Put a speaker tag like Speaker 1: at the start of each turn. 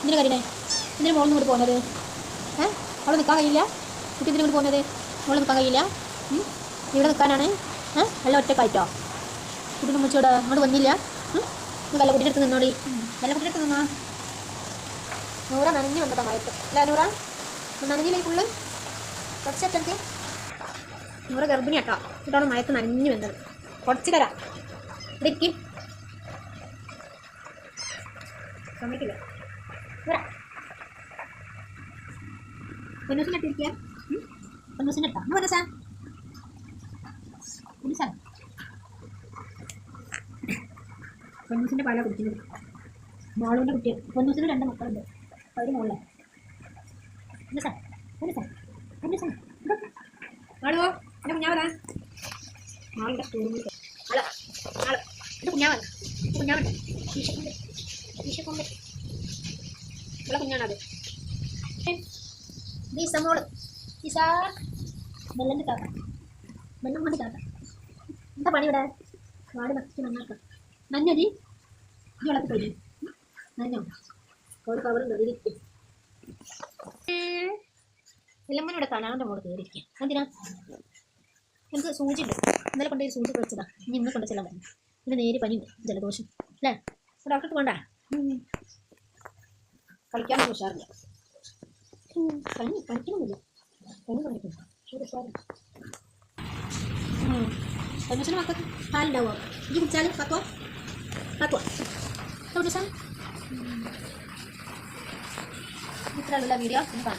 Speaker 1: എന്തിനാ കരീനെ ഇതിന് മോളിൽ നിന്ന് പോകുന്നത്? ഏ? അവിടെ നിൽക്കാൻ കഴിയില്ല. കുട്ടി ഇതിന് പോകുന്നത്? മോളിൽ നിൽക്കാൻ കഴിയില്ല? ഇവിടെ നിൽക്കാനാണ്. ഏ? എല്ലാം ഒറ്റക്കായിട്ടോ? കുട്ടിയുടെ മുച്ചോട് അങ്ങോട്ട് വന്നില്ല. വെള്ള കുട്ടിയുടെ അടുത്ത് നിന്നോടി. വല്ല കുട്ടിയുടെ അടുത്ത് നിന്നാ? നൂറ നനഞ്ഞു വന്നതാ മയത്ത് അല്ല നൂറ? നനഞ്ഞില്ലേ ഫുള്ള് കുറച്ചെത്തി നൂറ ഗർഭിണിയാട്ടോ. ഇതാണ് മയത്ത് നനഞ്ഞു വന്നത്. കുറച്ച് തരാം. ഇടയ്ക്ക് സമ്മതിക്കില്ല. നൂറ പൊന്നൂസിന്റെ അടുത്തിരിക്കുക പൊന്നൂസിന്റെ അടുത്താ ഒന്ന് പൊന്നൂസാ പൊന്നൂസാ പൊന്നൂസിന്റെ പാലാ കുടിക്കുന്നത്. മോളുവിന്റെ കുട്ടി. പൊന്നൂസിന് രണ്ട് മക്കളുണ്ട്. ഒരു മോളെ. പൊന്നൂസാ പൊന്നൂസാ പൊന്നൂസാ ആളോ എന്റെ കുഞ്ഞാവതാ ആളുടെ ആൾ ആൾ. എന്റെ കുഞ്ഞാവൻ കുഞ്ഞാവൻ ഈശക്കൊണ്ട്. ഈശക്കൊണ്ട്. ഇവിടെ കുഞ്ഞാണത് ദീസ മോൾ. ദീസ വെള്ളന്റെ കാക്ക വെള്ളം കൊണ്ട് കാക്ക എന്താ പണി ഇവിടെ? വാട് നക്കി നന്നാക്കാം. നഞ്ഞതി ഈ പോയി. നഞ്ഞോ ഒരു കവർ കയറിയിരിക്കും എല്ലമ്മനെ ഇവിടെ മോൾ കയറിയിരിക്കുക എന്തിനാ എനിക്ക് സൂചി ഉണ്ട്. ഇന്നലെ കൊണ്ടൊരു സൂചി വെച്ചതാ ഇനി ഇന്ന് കൊണ്ട് ചെല്ലാൻ പറഞ്ഞു ഇന്ന് നേര് പനി ജലദോഷം. അല്ലേ? ഡോക്ടർക്ക് വേണ്ട കളിക്കാനൊന്നും ഉഷാറില്ല. കണ്ണി പനി കണ്ണു പണിക്കും ഒരു ഉഷാറില്ല. പെർമിഷൻ മക്കൾക്ക് പാലുണ്ടാവുക ഇത് കുടിച്ചാൽ പത്തോ പത്തോ സാർ ഇത്രയുള്ള വീഡിയോ? കാണാം.